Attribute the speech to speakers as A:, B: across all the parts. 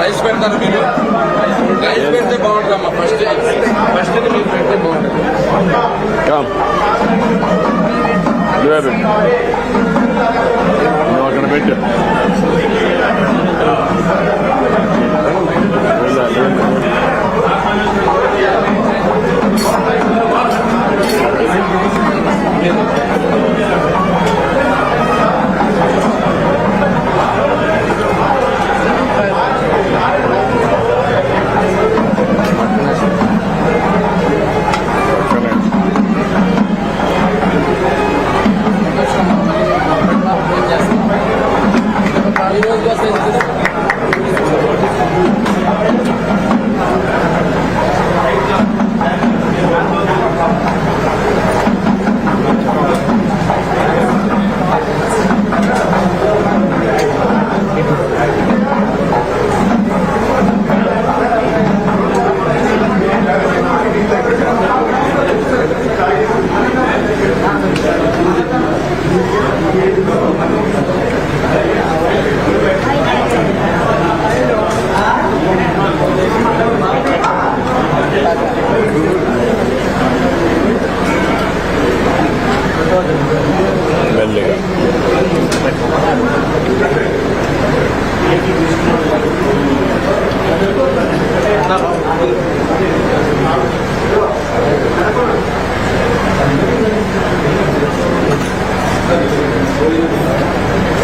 A: Rice పెడతారు మీరు? Rice పెడితే బాగుంటుందమ్మా. ఫస్ట్ ఫస్ట్ మీరు పెడితే బాగుంటుంది.
B: అక్కడ పెట్టు.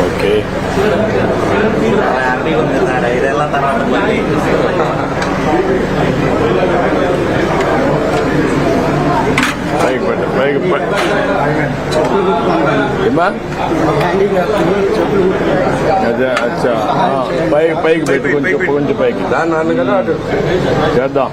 B: ఓకే
C: ಇದೆಲ್ಲ ತರ ಬನ್ನಿ
B: ಬೈಕ್ ಬನ್ನಿ ಬೈಕ್ ಬನ್ನಿ ఏమ్మా అదే అచ్చా. ఆ, పైకి పెట్టు కొంచెం కొంచెం పైకి.
A: దాని నాన్న కదా అటు.
B: చేద్దాం.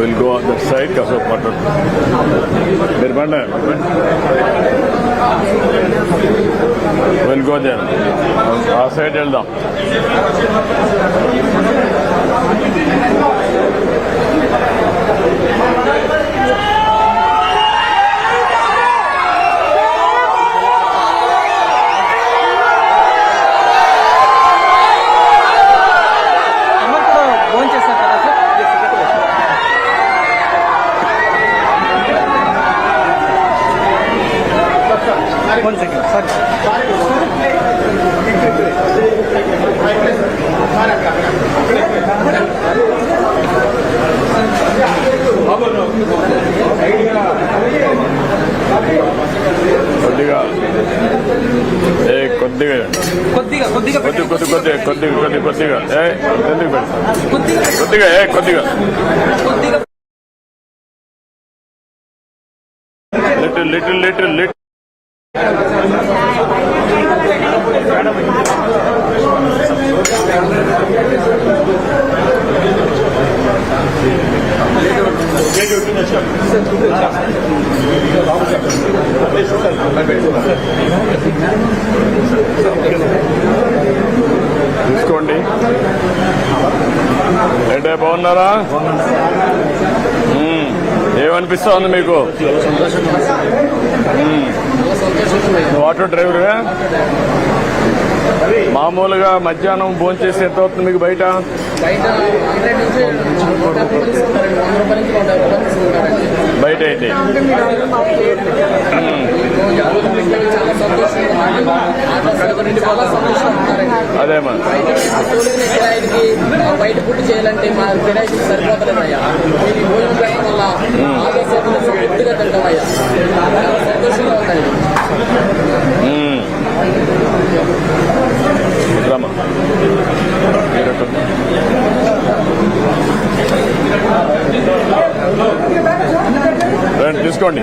B: will go on the side, Kasop Mutton.
D: Birbanda, we'll go there. Our side, Eldam. Thank you.
B: కొద్దిగా ఏ కొద్దిగా పెట్టు
D: కొద్దిగా
B: కొద్దిగా ఏ కొద్దిగా
D: కొద్దిగా
B: లిటిల్ లిటిల్ లిటిల్ లిటిల్ తీసుకోండి. అంటే బాగున్నారా? ఏమనిపిస్తుంది ఉంది మీకు? ఆటో డ్రైవర్గా మామూలుగా మధ్యాహ్నం భోజనం చేసి ఎంత అవుతుంది మీకు బయట?
A: బయట
B: అయితే.
A: అదే సంతోషంగా సంతోషంగా బయట పుట్టి చేయాలంటే మా కిరాయికి సరిపోతలేదయ్యా ఈ భోజనం పెట్టడం వల్ల ఆదర్శంగా తృప్తిగా తింటామయ్యా సంతోషంగా
B: ఉంటాయి రండి తీసుకోండి.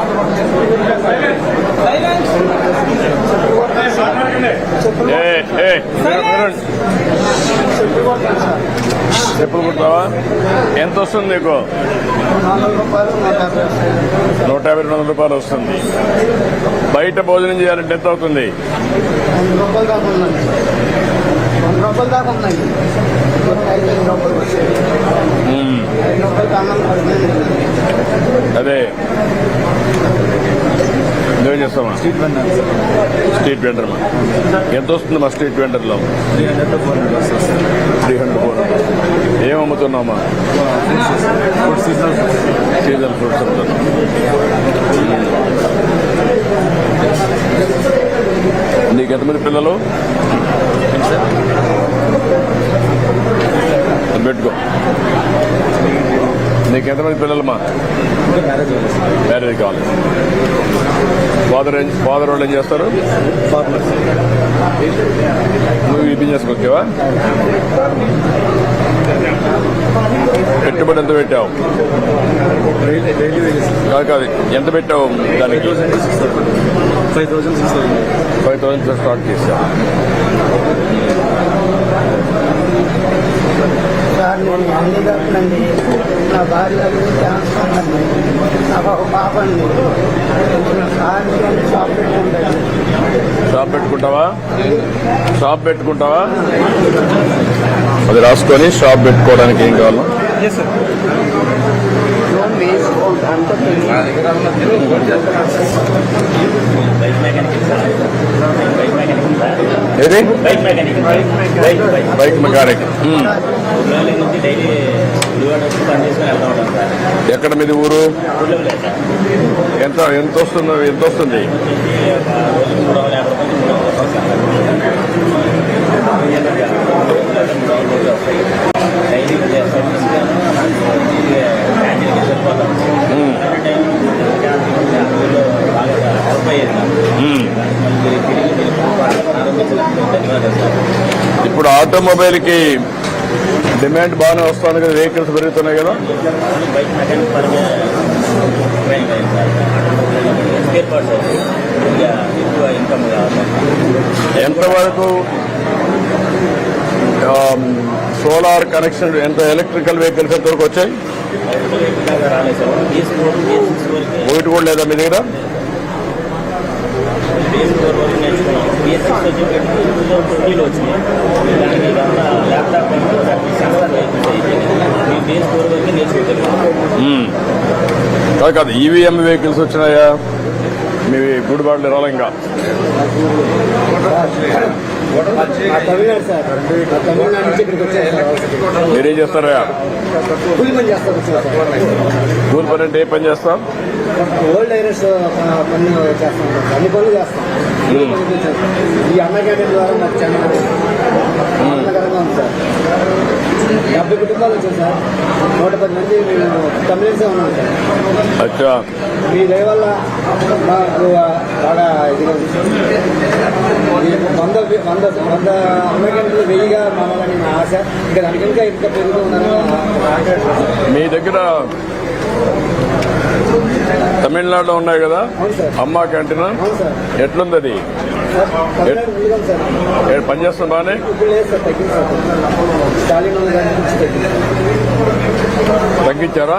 B: చెప్పులు కుడతావా ఎంత వస్తుంది నీకు? నూట యాభై రెండు వందల రూపాయలు వస్తుంది. బయట భోజనం చేయాలంటే ఎంత అవుతుంది?
E: రూపాయలు దాకా ఉన్నాయి ఐదు ఐదు రూపాయలు వచ్చాయి
B: మ్మ్.
E: ఐదు రూపాయలు అన్నం పడుతుంది
B: అదే నువ్వేం చేస్తావా
F: స్ట్రీట్ వెండర్.
B: స్ట్రీట్ వెండర్ ఎంత వస్తుంది మా street వెండర్లో?
F: Three hundred to four hundred. వస్తుంది సార్
B: త్రీ హండ్రెడ్ ఫోర్ ఏం అమ్ముతున్నామా
F: ఫుడ్ సీజనల్
B: సీజన్ ఫ్రూట్స్ అమ్ముతున్నాం నీకు ఎంతమంది పిల్లలు? పెట్టుకో. నీకు ఎంతమంది పిల్లలమ్మా
F: ఇంకా మ్యారేజ్ అవ్వాలి సార్
B: మ్యారేజ్ కావాలి ఫాదర్ ఏం ఫాదర్ వాళ్ళు ఏం చేస్తారు? నువ్వు ఈ బిజినెస్కి వచ్చావా? పెట్టుబడి ఎంత పెట్టావు? కాదు కాదు ఎంత పెట్టావు దానికి?
F: Five thousand
B: six thousand. Start చేశావు
E: సార్ నేను అన్ని తప్పులండి నా భార్య క్యాన్సర్ ఉందండి నాకు ఒక పాప అండి సార్ నేను షాప్ పెట్టుకుంటాను
B: షాప్ పెట్టుకుంటావా? షాప్ పెట్టుకుంటావా? అది రాసుకొని షాప్ పెట్టుకోవడానికి ఏం కావాలి?
C: బైక్ మెకానిక్
B: ఏది?
C: బైక్
B: ఎక్కడ మీది ఊరు? ఎంత ఎంత వస్తుందో ఎంత వస్తుంది? ఇప్పుడు ఆటోమొబైల్కి డిమాండ్ బాగానే వస్తుంది కదా వెహికల్స్ పెరుగుతున్నాయి కదా?
C: బైక్ అయింది సార్ స్పేర్ పార్ట్స్ ఇక ఎక్కువ ఇన్కమ్ కావాలి
B: ఎంతవరకు సోలార్ కనెక్షన్ ఎంత ఎలక్ట్రికల్ వెహికల్స్ ఎంతవరకు వచ్చాయి? ఒకటి కూడా లేదా మీ దగ్గర?
C: ల్యాప్టాప్
B: కాదు కాదు ఈవీఎం వెహికల్స్ వచ్చినాయా? మీ గుడిబాట్లు రాలే ఇంకా మీరేం చేస్తారా
E: కూలి పని
B: కూలి పని అంటే ఏ పని చేస్తాం?
E: ఓల్డ్ ఐరస్ చేస్తాం అన్ని పనులు చేస్తాం. ఈ అన్న క్యాంటీన్ ద్వారా నాకు చాలా ఆనందకరంగా ఉంది సార్. డెబ్బై కుటుంబాలు వచ్చాయి సార్. నూట పది మంది మేము తమిళన్సే ఉన్నాం సార్.
B: అచ్చా.
E: మీ దయ వల్ల బాగా ఇదిగా వంద వంద అమెరికన్లు వెయ్యిగా మారాలని నా ఆశ. ఇంకా దానికి ఇంకా ఇంకా పెరుగుతూ ఉందని నా-
B: మీ దగ్గర తమిళనాడులో ఉన్నాయి కదా? అమ్మా క్యాంటీన్? ఎట్లుంది అది?
E: సార్ తమిళనాడు ముందుగా ఉంది సార్.
B: ఏ పని చేస్తుంది బాగానే తగ్గించారా?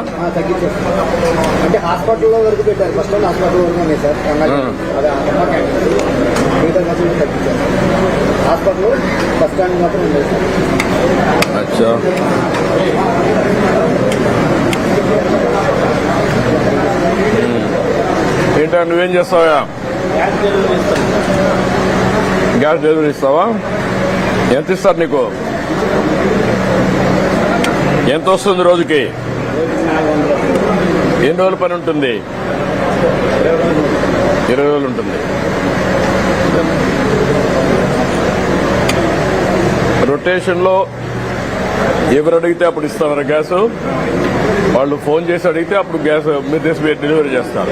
E: అంటే హాస్పిటల్లో వరకు పెట్టారు. ఫస్ట్ హాస్పిటల్ వరకు సార్. మిగతా ఖర్చులు తగ్గించారు. హాస్పిటల్ బస్ స్టాండ్ మాత్రం ఉంది సార్.
B: అచ్చా. ఏంటా నువ్వేం చేస్తావా గ్యాస్ డెలివరీ ఇస్తావా? ఎంత ఇస్తారు నీకు? ఎంత వస్తుంది రోజుకి? ఎన్ని రోజుల పని ఉంటుంది? ఇరవై రోజులు ఉంటుంది. రొటేషన్లో ఎవరు అడిగితే అప్పుడు ఇస్తామన్నారు గ్యాస్. వాళ్ళు ఫోన్ చేసి అడిగితే అప్పుడు గ్యాస్ మీరు తీసి డెలివరీ చేస్తారు.